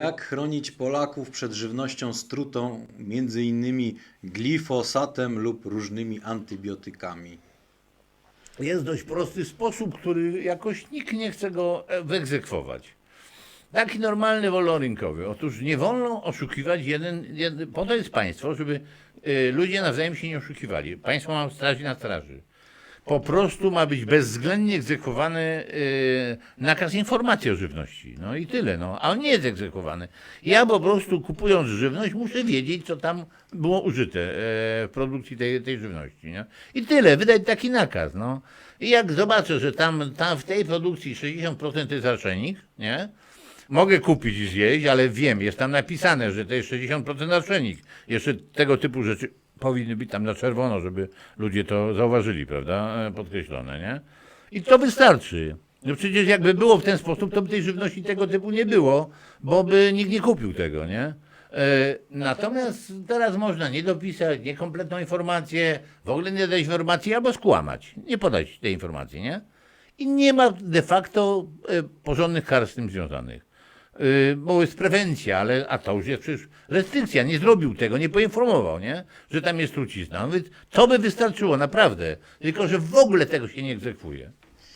Jak chronić Polaków przed żywnością strutą, między innymi glifosatem lub różnymi antybiotykami? Jest dość prosty sposób, który jakoś nikt nie chce go e, wyegzekwować. Taki normalny wolnorynkowy. Otóż nie wolno oszukiwać jeden, jeden po to jest państwo, żeby y, ludzie nawzajem się nie oszukiwali. Państwo ma straży na straży. Po prostu ma być bezwzględnie egzekwowany y, nakaz informacji o żywności. No i tyle. No. A on nie jest egzekwowany. Ja po prostu kupując żywność muszę wiedzieć, co tam było użyte e, w produkcji tej, tej żywności. Nie? I tyle. Wydać taki nakaz. No. I jak zobaczę, że tam, tam w tej produkcji 60% to jest arsenik, nie? Mogę kupić i zjeść, ale wiem, jest tam napisane, że to jest 60% arsenik. Jeszcze tego typu rzeczy powinny być tam na czerwono, żeby ludzie to zauważyli, prawda? E, Podkreślone, nie? I to wystarczy. No przecież jakby było w ten sposób, to by tej żywności tego typu nie było, bo by nikt nie kupił tego, nie? E, Natomiast teraz można nie dopisać, niekompletną informację, w ogóle nie dać informacji albo skłamać, nie podać tej informacji, nie? I nie ma de facto e, porządnych kar z tym związanych. Yy, bo jest prewencja, ale a to już jest przecież restrykcja. Nie zrobił tego, nie poinformował, nie? że tam jest trucizna. Więc to by wystarczyło, naprawdę. Tylko, że w ogóle tego się nie egzekwuje.